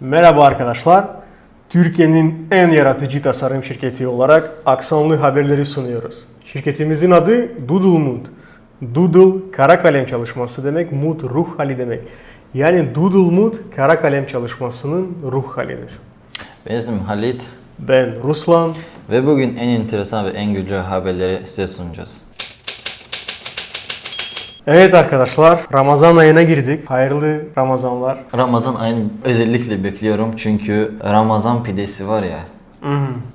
Merhaba arkadaşlar. Türkiye'nin en yaratıcı tasarım şirketi olarak aksanlı haberleri sunuyoruz. Şirketimizin adı Doodle Mood. Doodle kara kalem çalışması demek, mood ruh hali demek. Yani Doodle Mood kara kalem çalışmasının ruh halidir. Benim Halit Ben Ruslan. ve bugün en enteresan ve en güncel haberleri size sunacağız. Evet arkadaşlar Ramazan ayına girdik. Hayırlı Ramazanlar. Ramazan ayını özellikle bekliyorum çünkü Ramazan pidesi var ya.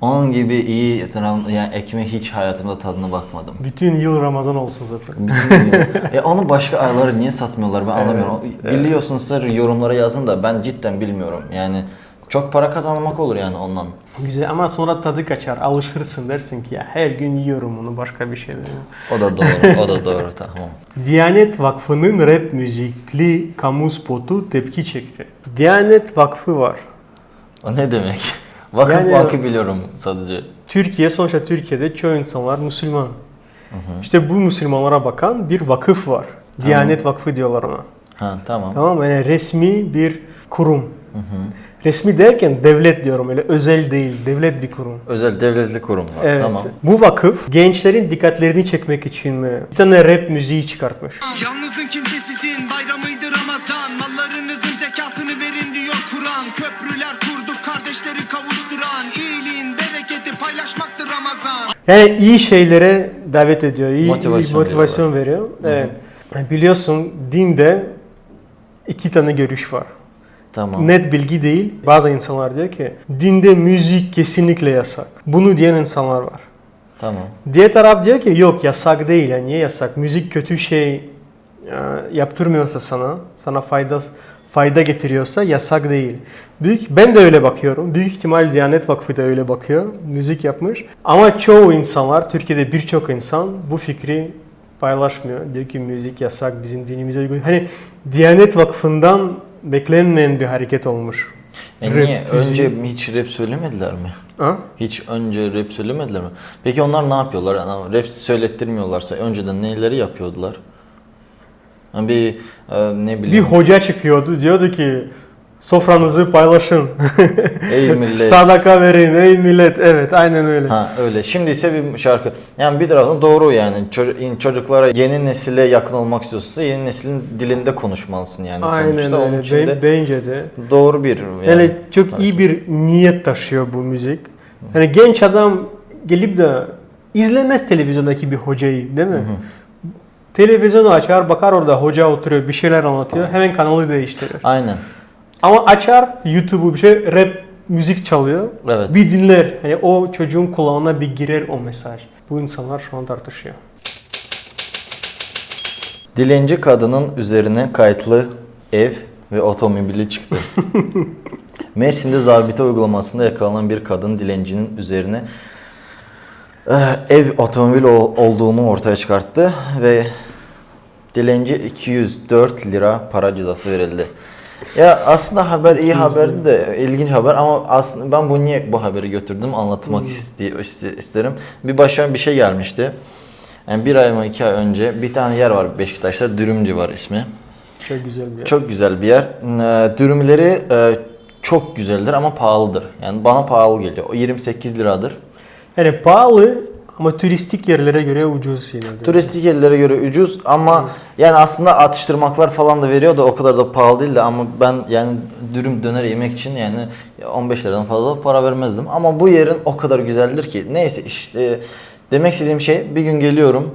Onun gibi iyi ram- yani ekmeği hiç hayatımda tadına bakmadım. Bütün yıl Ramazan olsun zaten. Bütün e onu başka ayları niye satmıyorlar ben anlamıyorum. evet. Biliyorsunuz yorumlara yazın da ben cidden bilmiyorum. Yani çok para kazanmak olur yani ondan. Güzel ama sonra tadı kaçar. Alışırsın dersin ki ya her gün yiyorum bunu başka bir şey değil. O da doğru, o da doğru tamam. Diyanet Vakfı'nın rap müzikli kamu spotu tepki çekti. Diyanet Vakfı var. O ne demek? Vakıf Yani- vakı biliyorum sadece. Türkiye sonuçta Türkiye'de çoğu insanlar Müslüman. İşte bu Müslümanlara bakan bir vakıf var. Diyanet Vakfı diyorlar ona. Ha tamam. Tamam? Yani resmi bir kurum. Resmi derken devlet diyorum öyle özel değil, devlet bir kurum. Özel devletli kurumlar. Evet. Tamam. Bu vakıf gençlerin dikkatlerini çekmek için mi? Bir tane rap müziği çıkartmış. Yalnızın kimsesizin bayramıydı Ramazan Mallarınızın zekatını verin diyor Kur'an Köprüler kurduk kardeşleri kavuşturan İyiliğin bereketi paylaşmaktır Ramazan Yani iyi şeylere davet ediyor, iyi Motivasyon motivasyon, motivasyon veriyor. Evet. Yani Biliyorsun dinde iki tane görüş var. Tamam. Net bilgi değil. Bazı insanlar diyor ki dinde müzik kesinlikle yasak. Bunu diyen insanlar var. Tamam. Diğer taraf diyor ki yok yasak değil. Yani niye yasak? Müzik kötü şey e, yaptırmıyorsa sana, sana fayda fayda getiriyorsa yasak değil. Büyük ben de öyle bakıyorum. Büyük ihtimal Diyanet Vakfı da öyle bakıyor. Müzik yapmış. Ama çoğu insanlar, Türkiye'de birçok insan bu fikri paylaşmıyor. Diyor ki müzik yasak bizim dinimize uygun. Hani Diyanet Vakfı'ndan beklenmeyen bir hareket olmuş. E Rap niye? müziği. Önce hiç rap söylemediler mi? Ha? Hiç önce rap söylemediler mi? Peki onlar ne yapıyorlar? Yani rap söylettirmiyorlarsa önceden neleri yapıyordular? Yani bir e, ne Bir bileyim. hoca çıkıyordu diyordu ki sofranızı paylaşın. Ey millet. Sadaka verin ey millet. Evet aynen öyle. Ha öyle. Şimdi ise bir şarkı. Yani bir taraftan doğru yani. Ço- çocuklara yeni nesile yakın olmak istiyorsa yeni neslin dilinde konuşmalısın yani. aynen Sonuçta onun öyle. için de bence de. doğru bir yani. Yani çok iyi bir niyet taşıyor bu müzik. Yani genç adam gelip de izlemez televizyondaki bir hocayı değil mi? Televizyonu açar bakar orada hoca oturuyor bir şeyler anlatıyor hemen kanalı değiştirir. Aynen. Ama açar YouTube'u bir şey rap müzik çalıyor. Evet. Bir dinler. Hani o çocuğun kulağına bir girer o mesaj. Bu insanlar şu an tartışıyor. Dilenci kadının üzerine kayıtlı ev ve otomobili çıktı. Mersin'de zabite uygulamasında yakalanan bir kadın dilencinin üzerine eh, ev otomobil ol- olduğunu ortaya çıkarttı ve dilenci 204 lira para cezası verildi. Ya aslında haber iyi haberdi de ilginç haber ama aslında ben bu niye bu haberi götürdüm anlatmak iste- iste- isterim. Bir başıma bir şey gelmişti. Yani bir ay mı iki ay önce bir tane yer var Beşiktaş'ta Dürümcü var ismi. Çok güzel bir yer. Çok güzel bir yer. Ee, Dürümleri e, çok güzeldir ama pahalıdır. Yani bana pahalı geliyor. O 28 liradır. Yani pahalı ama turistik yerlere göre ucuz yine de. Turistik yerlere göre ucuz ama yani aslında atıştırmaklar falan da veriyor da o kadar da pahalı değil de ama ben yani dürüm döner yemek için yani 15 liradan fazla para vermezdim. Ama bu yerin o kadar güzeldir ki neyse işte demek istediğim şey bir gün geliyorum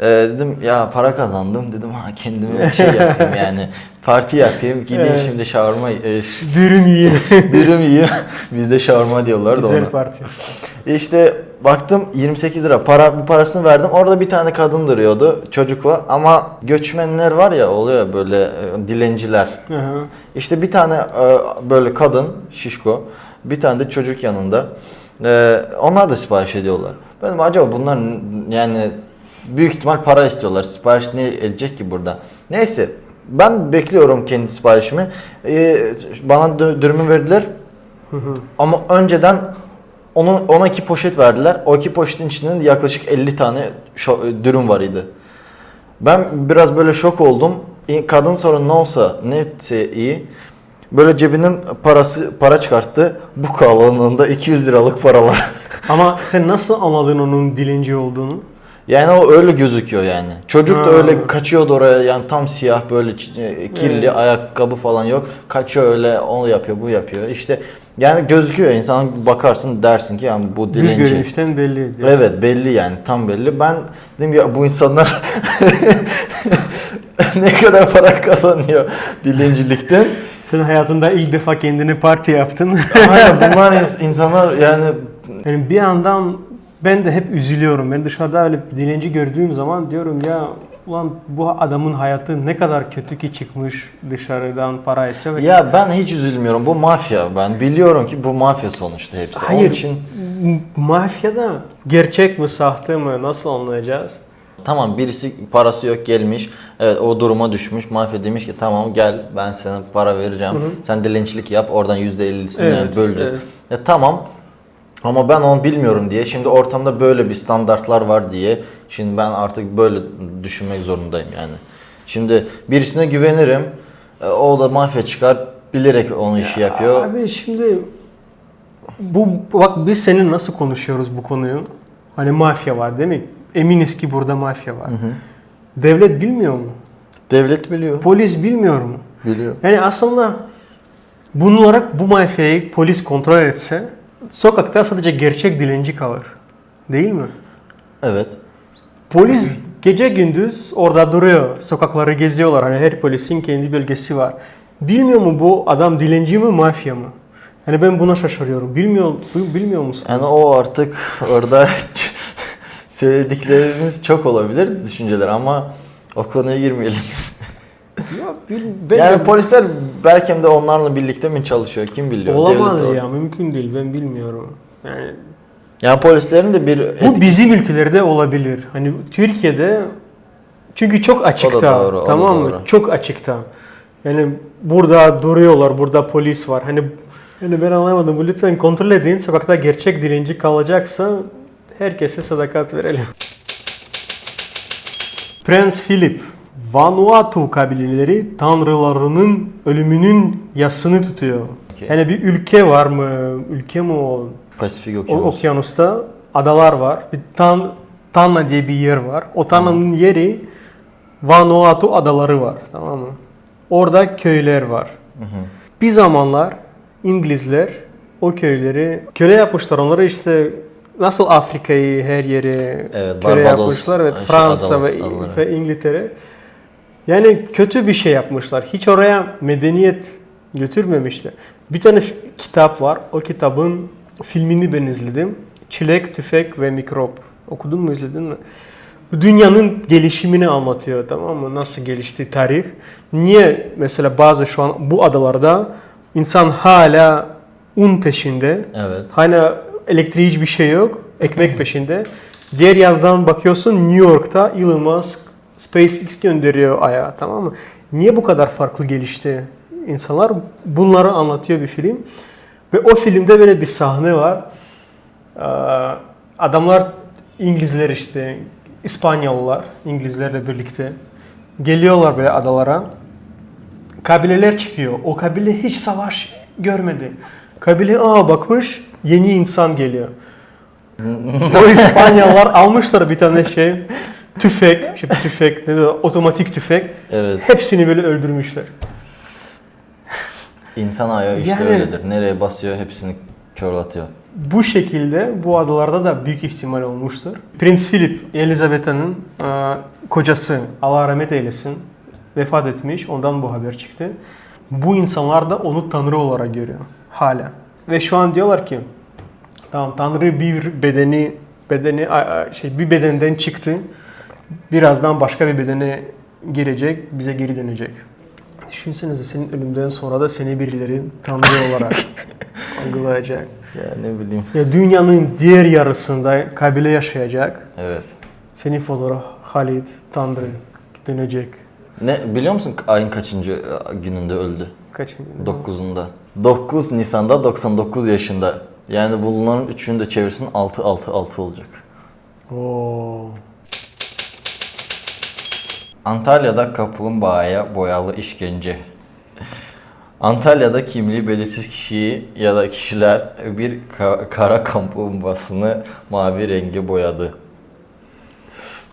e, dedim ya para kazandım dedim ha kendime bir şey yapayım yani parti yapayım gideyim Evet. şimdi şavarma e, Dürüm yiyin. dürüm yiyeyim bizde şavarma diyorlar da güzel ona. parti. İşte baktım 28 lira para bir parasını verdim. Orada bir tane kadın duruyordu çocukla ama göçmenler var ya oluyor böyle e, dilenciler. Hı hı. İşte bir tane e, böyle kadın şişko bir tane de çocuk yanında. E, onlar da sipariş ediyorlar. Ben acaba bunlar yani büyük ihtimal para istiyorlar. Sipariş ne edecek ki burada? Neyse ben bekliyorum kendi siparişimi. E, bana dürümü verdiler. Ama önceden onun ona iki poşet verdiler. O iki poşetin içinde de yaklaşık 50 tane dürüm var idi. Ben biraz böyle şok oldum. Kadın sonra ne olsa neyse iyi. Böyle cebinin parası para çıkarttı. Bu kalınlığında 200 liralık paralar. Ama sen nasıl anladın onun dilenci olduğunu? Yani o öyle gözüküyor yani. Çocuk da Ha. öyle kaçıyordu oraya yani tam siyah böyle ç- e, kirli Evet. ayakkabı falan yok. Kaçıyor öyle onu yapıyor bu yapıyor. İşte yani gözüküyor insan bakarsın dersin ki yani bu Bir dilenci. görünüşten belli. diyorsun. Evet belli yani tam belli. Ben dedim ya bu insanlar ne kadar para kazanıyor dilencilikten. Sen hayatında ilk defa kendini parti yaptın. Aynen bunlar ins- insanlar yani yani bir yandan ben de hep üzülüyorum. Ben dışarıda öyle dilenci gördüğüm zaman diyorum ya ulan bu adamın hayatı ne kadar kötü ki çıkmış dışarıdan para istiyor. ya ben hiç üzülmüyorum. Bu mafya. Ben biliyorum ki bu mafya sonuçta hepsi. Onun Hayır. için M- Mafyada gerçek mi sahte mi nasıl anlayacağız? Tamam birisi parası yok gelmiş. Evet o duruma düşmüş. Mafya demiş ki tamam gel ben sana para vereceğim. Sen dilencilik yap oradan %50'sini Evet, böleceğiz. evet. E, tamam ama ben onu bilmiyorum diye. Şimdi ortamda böyle bir standartlar var diye. Şimdi ben artık böyle düşünmek zorundayım yani. Şimdi birisine güvenirim. E, o da mafya çıkar bilerek onu işi yapıyor. Abi şimdi bu bak biz senin nasıl konuşuyoruz bu konuyu? Hani mafya var değil mi? Eminiz ki burada mafya var. Devlet bilmiyor mu? Devlet biliyor. Polis bilmiyor mu? Biliyor. Yani aslında bunlara bu mafyayı polis kontrol etse sokakta sadece gerçek dilenci kalır. Değil mi? Evet. Polis gece gündüz orada duruyor. Sokakları geziyorlar. Hani her polisin kendi bölgesi var. Bilmiyor mu bu adam dilenci mi mafya mı? Hani ben buna şaşırıyorum. Bilmiyor bilmiyor musun? Yani o artık orada söyledikleriniz çok olabilir düşünceler ama o konuya girmeyelim. Ben yani polisler belki de onlarla birlikte mi çalışıyor kim biliyor. olamaz Devlet o- ya mümkün değil ben bilmiyorum. Yani Yani polislerin de bir bu bizim ülkelerde olabilir. Hani Türkiye'de çünkü çok açıkta. doğru, o da tamam mı? doğru. Çok açıkta. Yani burada duruyorlar, burada polis var. Hani yani ben anlamadım. Bu lütfen kontrol edin. Sokakta gerçek dilenci kalacaksa herkese sadakat verelim. Prens Philip Vanuatu kabileleri tanrılarının ölümünün yasını tutuyor. Okey. Yani bir ülke var mı? Ülke mi o? Pasifik O Okyanus. okyanusta adalar var. Bir Tan Tanna diye bir yer var. O Tanna'nın yeri Vanuatu adaları var. Tamam mı? Orada köyler var. Bir zamanlar İngilizler o köyleri köle yapmışlar. Onları işte nasıl Afrika'yı her yere Evet, köle Barbados, yapmışlar. Evet, Fransa ve, ve İngiltere. Yani kötü bir şey yapmışlar. Hiç oraya medeniyet götürmemişler. Bir tane kitap var. O kitabın filmini ben izledim. Çilek, Tüfek ve Mikrop. Okudun mu, izledin mi? Dünyanın gelişimini anlatıyor tamam mı? Nasıl gelişti tarih. Niye mesela bazı şu an bu adalarda insan hala un peşinde. Evet. Hala elektriği hiçbir şey yok. Ekmek peşinde. Diğer yandan bakıyorsun New York'ta Elon Musk SpaceX gönderiyor Ay'a tamam mı? Niye bu kadar farklı gelişti insanlar? Bunları anlatıyor bir film. Ve o filmde böyle bir sahne var. Ee, Adamlar İngilizler işte İspanyollar İngilizlerle birlikte geliyorlar böyle adalara. Kabileler çıkıyor. O kabile hiç savaş görmedi. Kabile aa bakmış yeni insan geliyor. o İspanyollar almışlar bir tane şey tüfek, şey, tüfek ne de otomatik tüfek. Evet. Hepsini böyle öldürmüşler. İnsan ayağı işte Yani- öyledir. Nereye basıyor hepsini körlatıyor. Bu şekilde bu adalarda da büyük ihtimal olmuştur. Prens Philip, Elizabeth'in e, kocası, Allah rahmet eylesin, vefat etmiş. Ondan bu haber çıktı. Bu insanlar da onu tanrı olarak görüyor hala. Ve şu an diyorlar ki tamam tanrı bir bedeni bedeni şey bir bedenden çıktı. Birazdan başka bir bedene girecek, bize geri dönecek. Düşünsenize senin ölümden sonra da seni birileri tanrı olarak algılayacak. Ya ne bileyim. Ya dünyanın diğer yarısında kabile yaşayacak. Evet. Senin fotoğraf Halit, Tanrı dönecek. Ne biliyor musun ayın kaçıncı e, gününde öldü? Kaçıncı? 9'unda. 9 Nisan'da 99 yaşında. Yani bunların üçünü de çevirsin 6 6 6 olacak. Oo. Antalya'da kaplumbağaya boyalı işkence. Antalya'da kimliği belirsiz kişiyi ya da kişiler bir ka- kara kaplumbağasını mavi renge boyadı.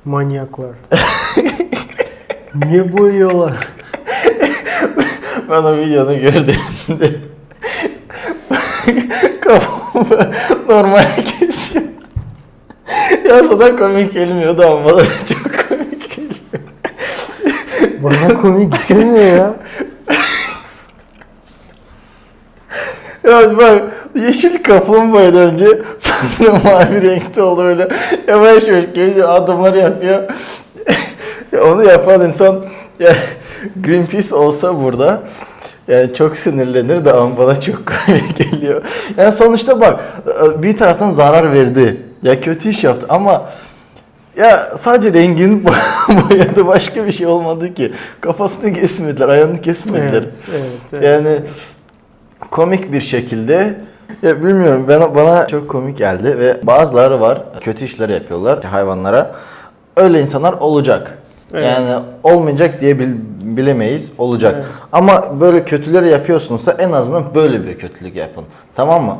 Manyaklar. Niye boyuyorlar? Ben o videonu gördüğümde kaplumbağa normal kesiyor. ya sana komik gelmiyordu ama bana çok. Bana komik gelmiyor ya. Ya bak yeşil kaplumbağadan önce sonra mavi renkte oldu böyle yavaş yavaş geziyor adımlar yapıyor. Ya Onu yapan insan ya Greenpeace olsa burada yani çok sinirlenir de ama bana çok komik geliyor. Yani sonuçta bak bir taraftan zarar verdi. Ya kötü iş yaptı ama ya sadece rengini boyadı başka bir şey olmadı ki. Kafasını kesmediler, ayağını kesmediler. Evet, evet, evet. Yani komik bir şekilde ya bilmiyorum bana bana çok komik geldi ve bazıları var kötü işler yapıyorlar hayvanlara. Öyle insanlar olacak. Evet. Yani olmayacak diye bil- bilemeyiz olacak. Evet. Ama böyle kötüleri yapıyorsunuzsa en azından böyle bir kötülük yapın. Tamam mı?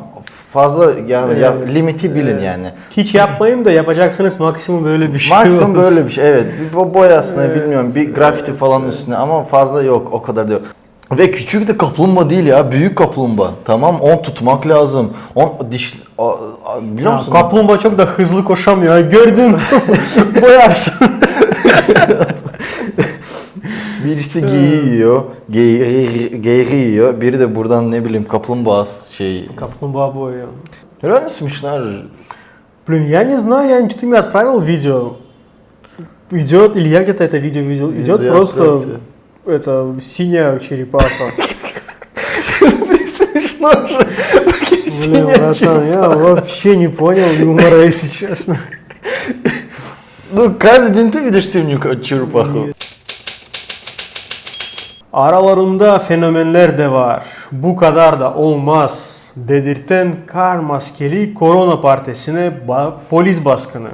Fazla yani ya- Evet. limiti bilin Evet. yani. Hiç yapmayın da yapacaksınız maksimum böyle bir şey Maksimum olsun. böyle bir şey evet. Bir bo- boyasına Evet. bilmiyorum bir grafiti falan üstüne ama fazla yok o kadar da yok. Ve küçük de kaplumbağa değil ya büyük kaplumbağa. Tamam 10 tutmak lazım. 10 diş a- a- biliyor Ya, musun? kaplumbağa çok da hızlı koşamıyor. Gördün boyarsın. Birisi geyiği yiyor, geyiği, geyiği yiyor. Biri de buradan ne bileyim kaplumbağa şey. Kaплумба боя. Реально смешно. Блин, я не знаю, я что ты мне отправил видео. Идет, или я где-то это видео видел, идет Я просто отправил тебе. это синяя черепаха. Смешно же. Блин, братан, я вообще не понял юмора, если честно. Ну, каждый день ты видишь синюю черепаху. Aralarında fenomenler de var. Bu kadar da olmaz. Dedirten kar maskeli korona partisine ba- polis baskını.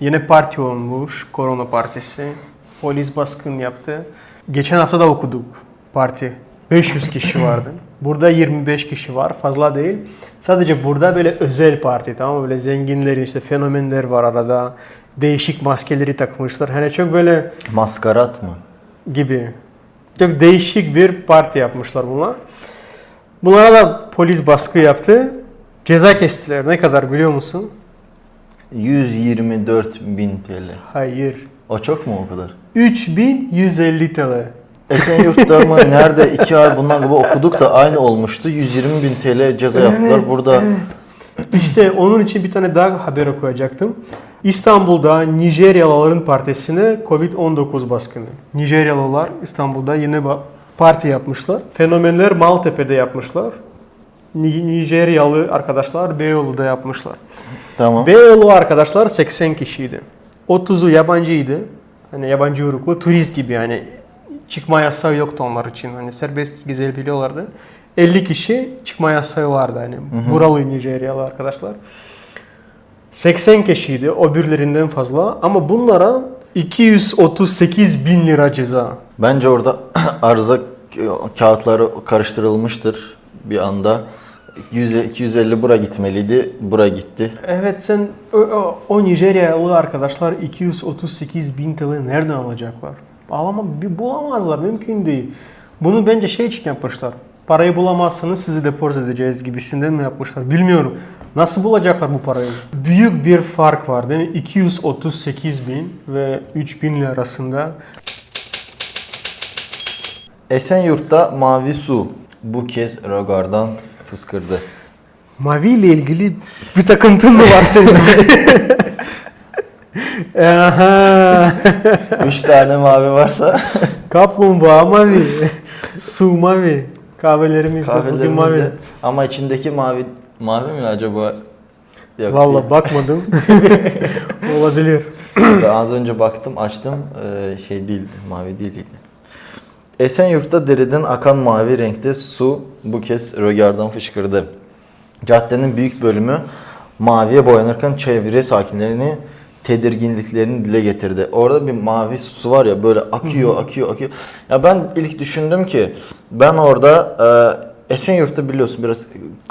Yine parti olmuş korona partisi. Polis baskın yaptı. Geçen hafta da okuduk parti. 500 kişi vardı. Burada 25 kişi var. Fazla değil. Sadece burada böyle özel parti tamam mı? Böyle zenginler işte fenomenler var arada. Değişik maskeleri takmışlar. Hani çok böyle Maskarat mı? gibi. Çok değişik bir parti yapmışlar bunlar. Bunlara da polis baskı yaptı. Ceza kestiler. Ne kadar biliyor musun? 124 bin TL. Hayır. O çok mu o kadar? 3150 TL. Esenyurt'ta mı nerede iki ay bundan gibi okuduk da aynı olmuştu. 120 bin TL ceza yaptılar. Burada İşte onun için bir tane daha haber okuyacaktım. İstanbul'da Nijeryalıların partisine Covid-19 baskını. Nijeryalılar İstanbul'da yine ba- parti yapmışlar. Fenomenler Maltepe'de yapmışlar. Ni- Nijeryalı arkadaşlar Beyoğlu'da yapmışlar. tamam. Beyoğlu arkadaşlar 80 kişiydi. 30'u yabancıydı. Hani yabancı uyruklu turist gibi yani çıkma yasağı yoktu onlar için. Hani serbest gezebiliyorlardı. 50 kişi çıkma yasağı vardı hani. Buralı Nijeryalı arkadaşlar. 80 kişiydi o birilerinden fazla ama bunlara 238 bin lira ceza. Bence orada arıza kağıtları karıştırılmıştır bir anda. 100 250 bura gitmeliydi. Bura gitti. Evet sen o, o, o Nijeryalı arkadaşlar 238 bin TL nereden alacaklar? Alama, bir bulamazlar mümkün değil. Bunu bence şey için yapmışlar. Parayı bulamazsanız sizi deport edeceğiz gibisinden mi yapmışlar bilmiyorum. Nasıl bulacaklar bu parayı? Büyük bir fark var değil mi? 238 bin ve 3 bin lira arasında. Esenyurt'ta mavi su bu kez Rogar'dan fıskırdı. Mavi ile ilgili bir takıntın mı var senin? Aha. Üç tane mavi varsa Kaplumbağa mavi. Su mavi. Kahvelerimiz de bugün mavi. Ama içindeki mavi mavi mi acaba? Yok Valla değil. bakmadım. Olabilir. Ben az önce baktım açtım Ee, şey değildi mavi değildi. Esenyurt'ta deriden akan mavi renkte su bu kez rögardan fışkırdı. Caddenin büyük bölümü maviye boyanırken çevre sakinlerini tedirginliklerini dile getirdi. Orada bir mavi su var ya böyle akıyor, akıyor, akıyor. Ya ben ilk düşündüm ki ben orada e, Esenyurt'ta biliyorsun biraz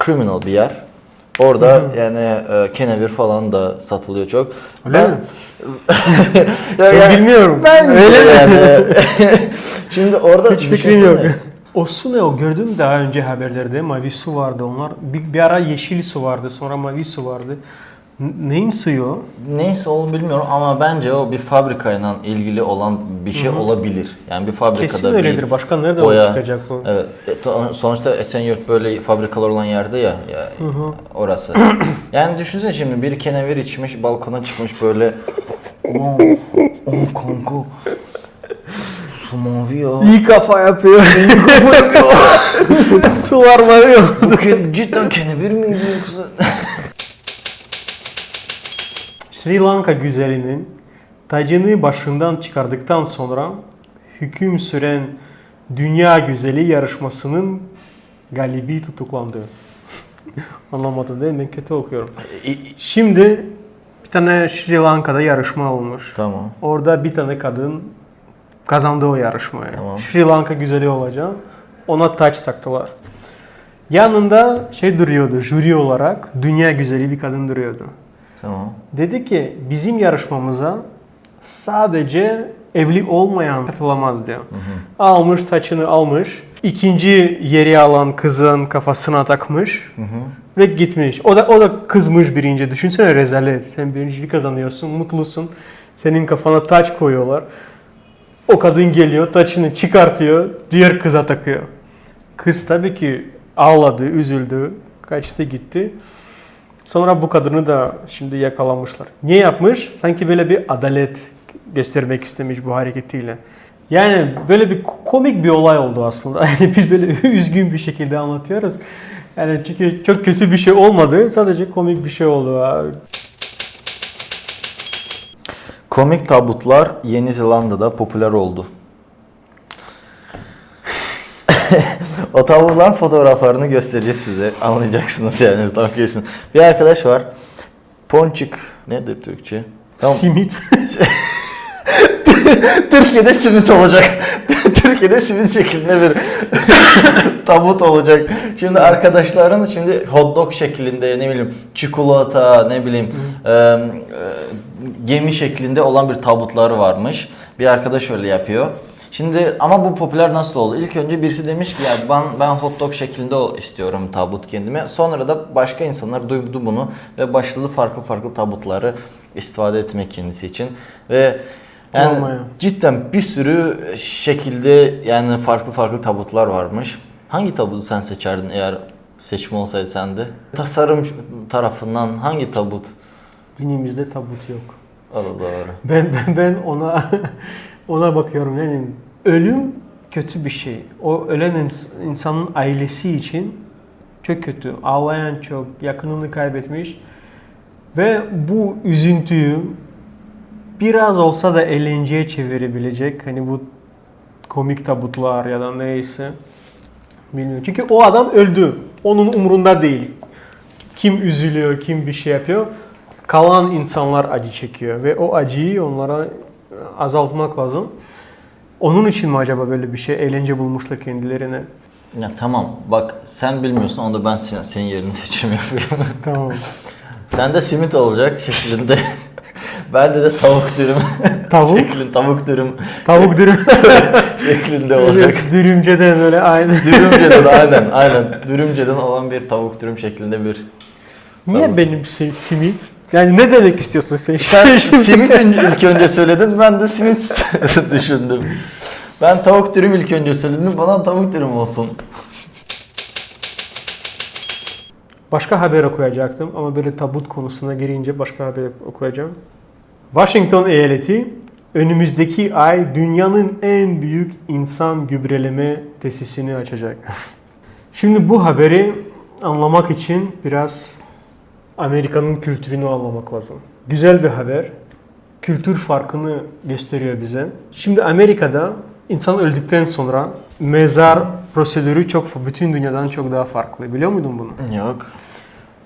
criminal bir yer. Orada yani e, kenevir falan da satılıyor çok. Öyle ben mi? Ya- Ben bilmiyorum. Ben Öyle yani. Şimdi orada Hiç fikrim yok. O su ne o? Gördüm daha önce haberlerde. Mavi su vardı onlar. Bir, bir ara yeşil su vardı. Sonra mavi su vardı. Neyin suyu o? Neyse onu bilmiyorum ama bence o bir fabrikayla ilgili olan bir şey olabilir. Yani bir fabrikada Kesin bir öyledir. Başka nereden boya- çıkacak o? Evet. E, Sonuçta Esenyurt böyle fabrikalar olan yerde ya, ya orası. yani düşünsene şimdi bir kenevir içmiş, balkona çıkmış böyle. Oo, oh kanka. Su mavi ya. İyi kafa yapıyor. su var mavi yok. Bu cidden kenevir miydi yoksa? Sri Lanka güzelinin tacını başından çıkardıktan sonra hüküm süren Dünya Güzeli yarışmasının galibi tutuklandı. Anlamadın değil mi? Ben kötü okuyorum. Şimdi bir tane Sri Lanka'da yarışma olmuş. tamam. Orada bir tane kadın kazandı o yarışmayı. Tamam. Sri Lanka güzeli olacak. Ona taç taktılar. Yanında şey duruyordu, jüri olarak dünya güzeli bir kadın duruyordu. Tamam. Dedi ki bizim yarışmamıza sadece evli olmayan katılamaz diyor. Almış taçını almış. ikinci yeri alan kızın kafasına takmış ve gitmiş. O da o da kızmış birinci. Düşünsene rezalet. Sen birincilik kazanıyorsun, mutlusun. Senin kafana taç koyuyorlar. O kadın geliyor, taçını çıkartıyor, diğer kıza takıyor. Kız tabii ki ağladı, üzüldü, kaçtı gitti. Sonra bu kadını da şimdi yakalamışlar. Niye yapmış? Sanki böyle bir adalet göstermek istemiş bu hareketiyle. Yani böyle bir komik bir olay oldu aslında. Yani biz böyle üzgün bir şekilde anlatıyoruz. Yani çünkü çok kötü bir şey olmadı. Sadece komik bir şey oldu. Komik tabutlar Yeni Zelanda'da popüler oldu. o tabutların fotoğraflarını göstereceğiz size. Anlayacaksınız yani tam kesin. Bir arkadaş var. Ponçik nedir Türkçe? Tamam. Simit. Türkiye'de simit olacak. Türkiye'de simit şeklinde bir tabut olacak. Şimdi arkadaşların şimdi hot dog şeklinde ne bileyim çikolata ne bileyim e, e, gemi şeklinde olan bir tabutları varmış. Bir arkadaş öyle yapıyor. Şimdi ama bu popüler nasıl oldu? İlk önce birisi demiş ki ya ben ben hot dog şeklinde istiyorum tabut kendime. Sonra da başka insanlar duydu bunu ve başladı farklı farklı tabutları istifade etmek kendisi için ve yani Olmaya. cidden bir sürü şekilde yani farklı farklı tabutlar varmış. Hangi tabutu sen seçerdin eğer seçme olsaydı sende? Tasarım tarafından hangi tabut? Dinimizde tabut yok. O da doğru. Ben ben, ben ona ona bakıyorum yani ölüm kötü bir şey. O ölen ins- insanın ailesi için çok kötü. Ağlayan çok, yakınını kaybetmiş ve bu üzüntüyü biraz olsa da eğlenceye çevirebilecek hani bu komik tabutlar ya da neyse bilmiyorum. Çünkü o adam öldü. Onun umurunda değil. Kim üzülüyor, kim bir şey yapıyor. Kalan insanlar acı çekiyor ve o acıyı onlara azaltmak lazım. Onun için mi acaba böyle bir şey eğlence bulmuşlar kendilerine? Ya tamam bak sen bilmiyorsun onu da ben senin, senin yerine seçim yapıyorum. Tamam. Sende simit olacak şeklinde. Bende de tavuk dürüm. Tavuk? şeklinde, tavuk dürüm Tavuk dürüm. şeklinde olacak. Dürümceden öyle aynı. Dürümceden aynen aynen. Dürümceden olan bir tavuk dürüm şeklinde bir. Niye Tamam. benim sim- simit? Yani ne demek istiyorsun sen? Sen simit ilk önce söyledin ben de simit düşündüm. Ben tavuk dürüm ilk önce söyledim bana tavuk dürüm olsun. Başka haber okuyacaktım ama böyle tabut konusuna girince başka haber okuyacağım. Washington eyaleti önümüzdeki ay dünyanın en büyük insan gübreleme tesisini açacak. Şimdi bu haberi anlamak için biraz Amerika'nın kültürünü anlamak lazım. Güzel bir haber. Kültür farkını gösteriyor bize. Şimdi Amerika'da insan öldükten sonra mezar prosedürü çok bütün dünyadan çok daha farklı. Biliyor muydun bunu? Yok.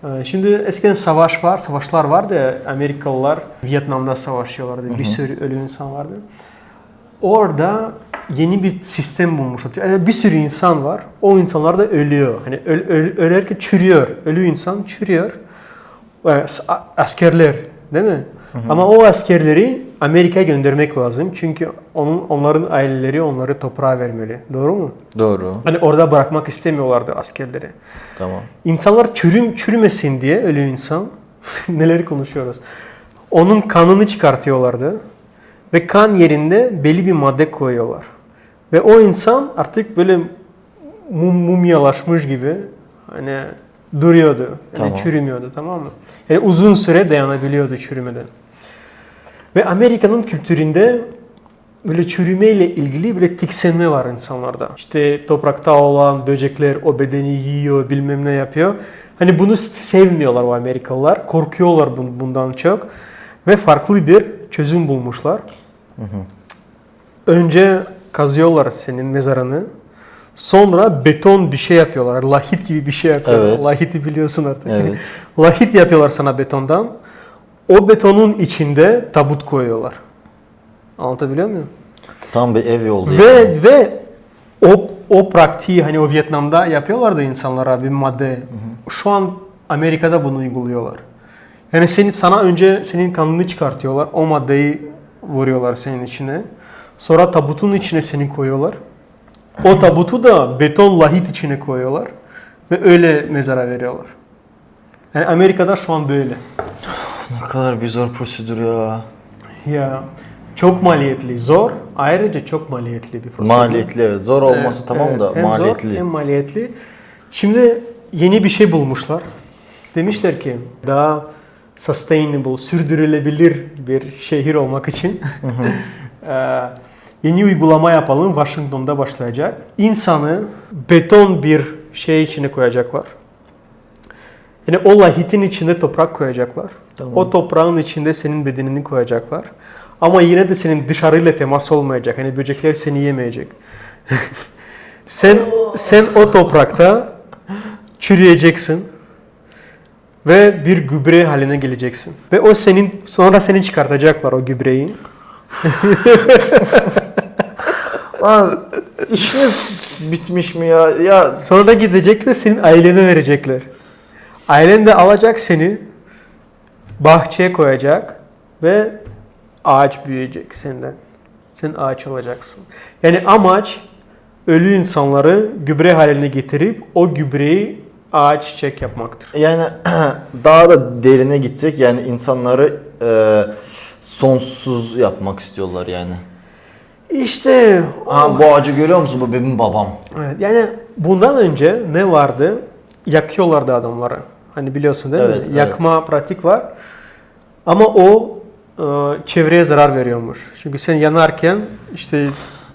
Ee, Şimdi eskiden savaş var, savaşlar vardı ya, Amerikalılar Vietnam'da savaşıyorlardı, bir sürü ölü insan vardı. Orada yeni bir sistem bulmuşlar. Yani bir sürü insan var, o insanlar da ölüyor. Hani öl, öl, ölerken çürüyor, ölü insan çürüyor. Askerler değil mi? Ama o askerleri Amerika'ya göndermek lazım. Çünkü onun onların aileleri onları toprağa vermeli. Doğru mu? Doğru. Hani orada bırakmak istemiyorlardı askerleri. Tamam. İnsanlar çürüm çürümesin diye ölü insan neleri konuşuyoruz. Onun kanını çıkartıyorlardı ve kan yerinde belli bir madde koyuyorlar. Ve o insan artık böyle mum, mumyalaşmış gibi hani duruyordu. Yani Tamam. çürümüyordu tamam mı? Yani uzun süre dayanabiliyordu çürümeden. Ve Amerika'nın kültüründe böyle çürümeyle ilgili böyle tiksinme var insanlarda. İşte toprakta olan böcekler o bedeni yiyor, bilmem ne yapıyor. Hani bunu sevmiyorlar o Amerikalılar. Korkuyorlar bun- bundan çok. Ve farklı bir çözüm bulmuşlar. Önce kazıyorlar senin mezarını. Sonra beton bir şey yapıyorlar. Lahit gibi bir şey yapıyorlar. Evet. Lahiti biliyorsun artık. Evet. Lahit yapıyorlar sana betondan. O betonun içinde tabut koyuyorlar. Anlatabiliyor muyum? Tam bir ev oldu. yani. Ve ve o o pratiği hani o Vietnam'da yapıyorlardı insanlara bir madde. Şu an Amerika'da bunu uyguluyorlar. Yani seni sana önce senin kanını çıkartıyorlar. O maddeyi vuruyorlar senin içine. Sonra tabutun içine seni koyuyorlar. O tabutu da beton lahit içine koyuyorlar ve öyle mezara veriyorlar. Yani Amerika'da şu an böyle. Ne kadar bir zor prosedür ya. Ya çok maliyetli, zor. Ayrıca çok maliyetli bir prosedür. Maliyetli. Zor olması Evet, tamam evet. da hem maliyetli. Zor, hem maliyetli. Şimdi yeni bir şey bulmuşlar. Demişler ki daha sustainable, sürdürülebilir bir şehir olmak için yeni uygulama yapalım. Washington'da başlayacak. İnsanı beton bir şey içine koyacaklar. Yani o lahitin içinde toprak koyacaklar. Tamam. O toprağın içinde senin bedenini koyacaklar. Ama yine de senin dışarıyla temas olmayacak. Hani böcekler seni yemeyecek. sen sen o toprakta çürüyeceksin ve bir gübre haline geleceksin. Ve o senin sonra seni çıkartacaklar o gübreyi. Lan işiniz bitmiş mi ya? Ya Sonra da gidecekler senin ailene verecekler. Ailen de alacak seni bahçeye koyacak ve ağaç büyüyecek senden. Sen ağaç olacaksın. Yani amaç ölü insanları gübre haline getirip o gübreyi ağaç çiçek yapmaktır. yani daha da derine gitsek yani insanları e, sonsuz yapmak istiyorlar yani. İşte Aa, bu ağacı görüyor musun? Bu benim babam. Evet, yani bundan önce ne vardı? Yakıyorlardı adamları. Hani biliyorsun değil Evet, mi? evet. Yakma pratik var. Ama o e, çevreye zarar veriyormuş. Çünkü sen yanarken işte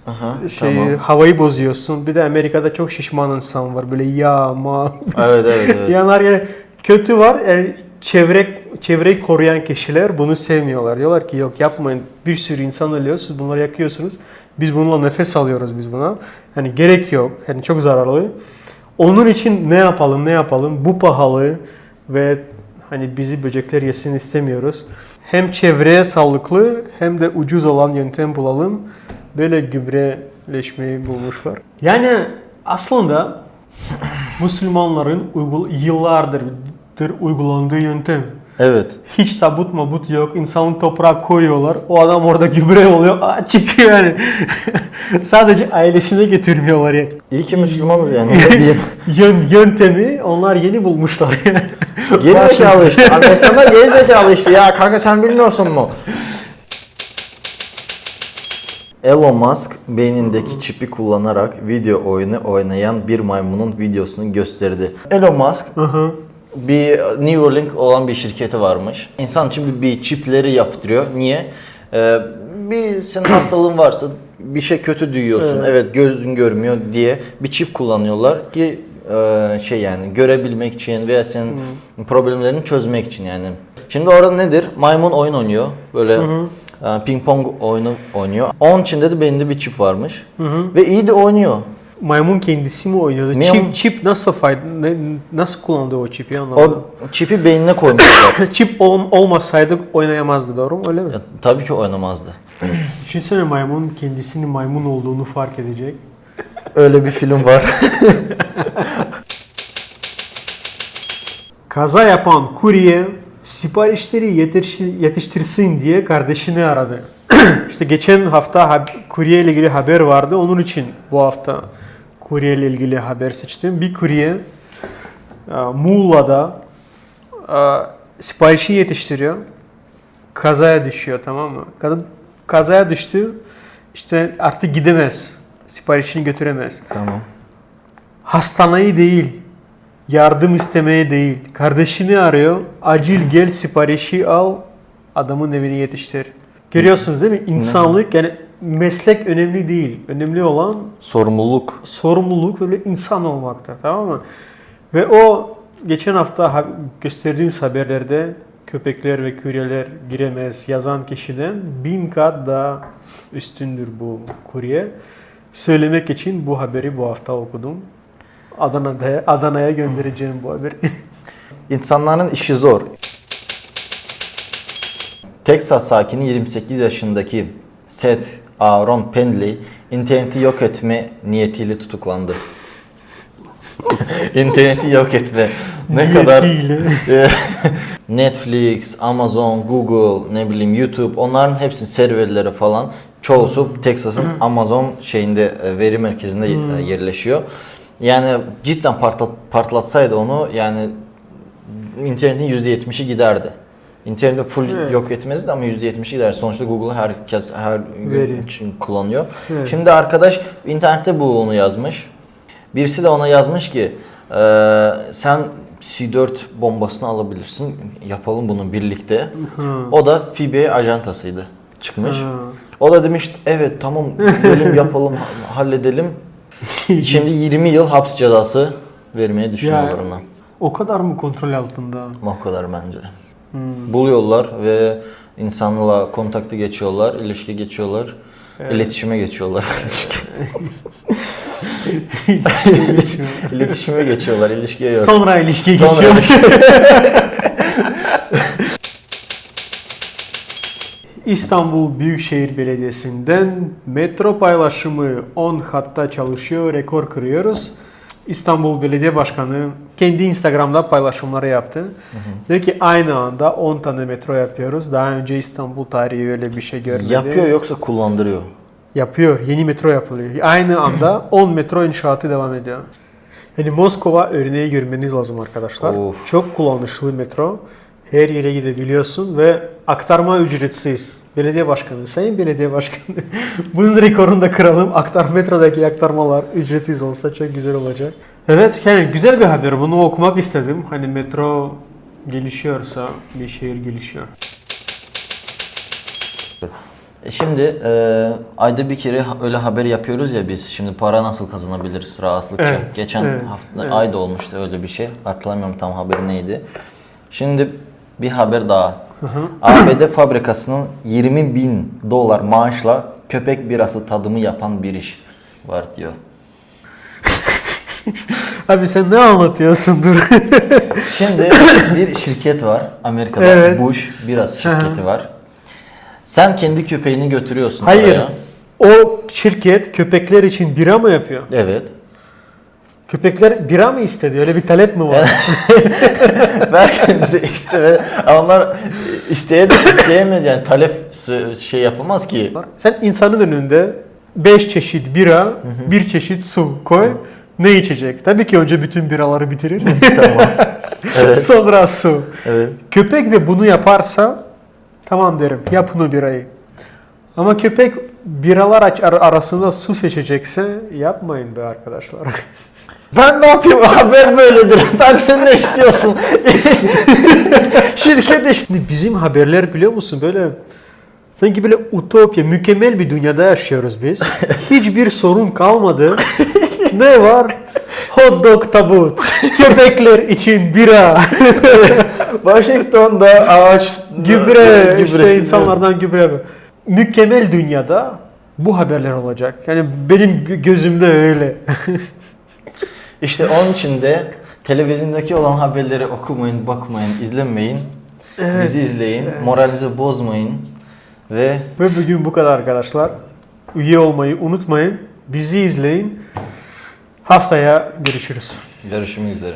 Aha, şey tamam. havayı bozuyorsun. Bir de Amerika'da çok şişman insan var. Böyle yağ, ma. Evet evet evet. Yanar yani kötü var. Yani çevre çevreyi koruyan kişiler bunu sevmiyorlar. Diyorlar ki yok yapmayın. Bir sürü insan ölüyor. Siz bunları yakıyorsunuz. Biz bununla nefes alıyoruz biz buna. Hani gerek yok. Yani çok zararlı. Onun için ne yapalım ne yapalım? Bu pahalı ve hani bizi böcekler yesin istemiyoruz. Hem çevreye sağlıklı hem de ucuz olan yöntem bulalım. Böyle gübreleşmeyi bulmuşlar. Yani aslında Müslümanların uygul yıllardır uygulandığı yöntem. Evet. Hiç tabut mabut yok. İnsanın toprağa koyuyorlar. O adam orada gübre oluyor. Aa, çıkıyor yani. Sadece ailesine götürmüyorlar yani. İyi ki Müslümanız yani. Yön, yöntemi onlar yeni bulmuşlar. Geri zekalı işte. Amerikanlar geri zekalı işte. Ya kanka sen bilmiyorsun mu? Elon Musk beynindeki çipi kullanarak video oyunu oynayan bir maymunun videosunu gösterdi. Elon Musk Hı hı. Bir Neuralink olan bir şirketi varmış. İnsan için bir, bir çipleri yaptırıyor. Niye? Ee, bir senin hastalığın varsa bir şey kötü duyuyorsun. Evet. Evet, gözün görmüyor diye bir çip kullanıyorlar ki e, şey yani görebilmek için veya senin problemlerini çözmek için yani. Şimdi orada nedir? Maymun oyun oynuyor. Böyle e, ping pong oyunu oynuyor. Onun içinde de beyninde bir çip varmış. Ve iyi de oynuyor. Maymun kendisi mi oynuyordu? Maymun- Çip, çip nasıl fayda, ne- nasıl kullandı o çipi anlamadım. O çipi beynine koymuşlar. Çip ol, olmasaydı oynayamazdı doğru mu öyle mi? Ya, tabii ki oynamazdı. Düşünsene maymun kendisinin maymun olduğunu fark edecek. Öyle bir film var. Kaza yapan kurye siparişleri yetiş- yetiştirsin diye kardeşini aradı. işte geçen hafta kurye ile ilgili haber vardı. Onun için bu hafta kurye ile ilgili haber seçtim. Bir kurye e, Muğla'da e, siparişi yetiştiriyor. Kazaya düşüyor tamam mı? Kadın kazaya düştü. İşte artık gidemez. Siparişini götüremez. tamam. Hastaneyi değil, yardım istemeye değil. Kardeşini arıyor. Acil gel siparişi al. Adamın evine yetiştir. Görüyorsunuz değil mi? İnsanlık yani meslek önemli değil. Önemli olan Sorumluluk. sorumluluk ve insan olmakta. Tamam mı? Ve o geçen hafta ha- gösterdiğimiz haberlerde köpekler ve kuryeler giremez yazan kişiden bin kat daha üstündür bu kurye. Söylemek için bu haberi bu hafta okudum. Adana'da Adana'ya göndereceğim bu haberi. İnsanların işi zor. Texas sakini 28 yaşındaki Seth Aaron Pendley interneti yok etme niyetiyle tutuklandı. interneti yok etme. Ne kadar. Netflix, Amazon, Google, ne bileyim YouTube onların hepsinin serverleri falan çoğusu Texas'ın Amazon şeyinde e, veri merkezinde e, yerleşiyor. Yani cidden partlat, patlatsaydı onu yani internetin %70'i giderdi. İnterneti full Evet. yok etmezdi ama %70'i gider. Sonuçta Google herkes her gün için kullanıyor. Evet. Şimdi arkadaş internette bu onu yazmış. Birisi de ona yazmış ki eee, sen C4 bombasını alabilirsin. Yapalım bunu birlikte. Hı. O da FIBE ajantasıydı. Çıkmış. Ha. O da demiş evet tamam yapalım halledelim. Şimdi 20 yıl hapis cezası vermeye düşünüyorlar ona. O kadar mı kontrol altında? O kadar bence. Hmm. Buluyorlar ve insanla kontakta geçiyorlar, ilişki geçiyorlar, Evet. iletişime geçiyorlar. İletişime geçiyorlar, ilişkiye yok. Sonra ilişkiye geçiyor. İstanbul Büyükşehir Belediyesi'nden metro paylaşımı 10 hatta çalışıyor, rekor kırıyoruz. İstanbul Belediye Başkanı kendi Instagram'da paylaşımları yaptı. Diyor ki aynı anda 10 tane metro yapıyoruz. Daha önce İstanbul tarihi öyle bir şey görmedi. Yapıyor yoksa kullandırıyor. Yapıyor. Yeni metro yapılıyor. Aynı anda 10 metro inşaatı devam ediyor. Yani Moskova örneği görmeniz lazım arkadaşlar. Of. Çok kullanışlı metro. Her yere gidebiliyorsun ve aktarma ücretsiz. Belediye başkanı, sayın belediye başkanı. Bunun rekorunu da kıralım. Aktar metrodaki aktarmalar ücretsiz olsa çok güzel olacak. Evet yani güzel bir haber. Bunu okumak istedim. Hani metro gelişiyorsa bir şehir gelişiyor. Şimdi e, ayda bir kere öyle haber yapıyoruz ya biz. Şimdi para nasıl kazanabiliriz rahatlıkça. Evet, Geçen evet, hafta evet. ayda olmuştu öyle bir şey. Hatırlamıyorum tam haber neydi. Şimdi bir haber daha. ABD fabrikasının 20 bin dolar maaşla köpek birası tadımı yapan bir iş var diyor. Abi sen ne anlatıyorsun dur. Şimdi bir şirket var. Amerika'da Evet. Bush biraz şirketi var. Sen kendi köpeğini götürüyorsun Hayır. oraya. O şirket köpekler için bira mı yapıyor? Evet. Köpekler bira mı istedi? Öyle bir talep mi var? Belki de isteme. Ama onlar isteye de isteyemez yani talep şey yapamaz ki. Sen insanın önünde 5 çeşit bira, bir çeşit su koy. Ne içecek? Tabii ki önce bütün biraları bitirir. tamam. Evet. Sonra su. Evet. Köpek de bunu yaparsa tamam derim. Yapın o birayı. Ama köpek biralar arasında su seçecekse yapmayın be arkadaşlar. Ben ne yapayım? Haber böyledir. Benden ne istiyorsun? Şirket işte. Bizim haberler biliyor musun böyle sanki böyle utopya, mükemmel bir dünyada yaşıyoruz biz. Hiçbir sorun kalmadı. ne var? Hot dog tabut, köpekler için bira, Washington'da ağaç gübre, işte gübresi- insanlardan gübre. Mükemmel dünyada bu haberler olacak. Yani benim gö- gözümde öyle. İşte onun için de televizyondaki olan haberleri okumayın, bakmayın, izlemeyin. Evet. Bizi izleyin, moralinizi bozmayın ve Ve bugün bu kadar arkadaşlar. Üye olmayı unutmayın. Bizi izleyin. Haftaya görüşürüz. görüşmek üzere.